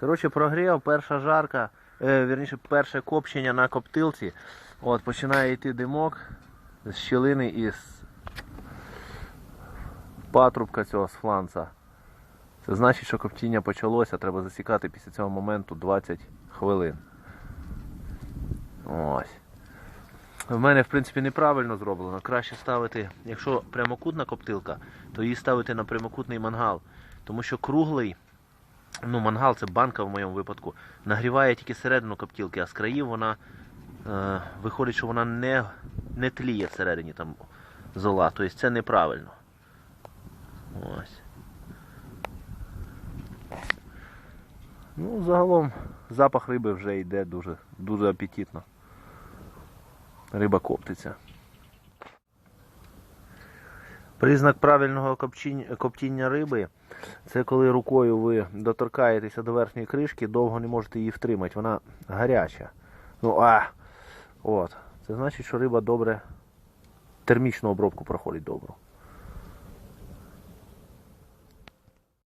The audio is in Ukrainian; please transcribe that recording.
Коротше, прогрів, перша жарка, е, вірніше, перше копчення на коптилці. От, починає йти димок з щілини із патрубка цього з фланца. Це значить, що коптіння почалося, треба засікати після цього моменту 20 хвилин. Ось. В мене, в принципі, неправильно зроблено. Краще ставити, якщо прямокутна коптилка, то її ставити на прямокутний мангал. Тому що круглий, ну мангал це банка в моєму випадку, нагріває тільки середину коптілки, а з країв вона е, виходить, що вона не, не тліє всередині там зола. Тобто це неправильно. Ось. Ну, загалом запах риби вже йде дуже, дуже апетитно. Риба коптиться. Признак правильного коптіння риби це коли рукою ви доторкаєтеся до верхньої кришки, довго не можете її втримати, вона гаряча. Ну а! От. Це значить, що риба добре термічну обробку проходить добру.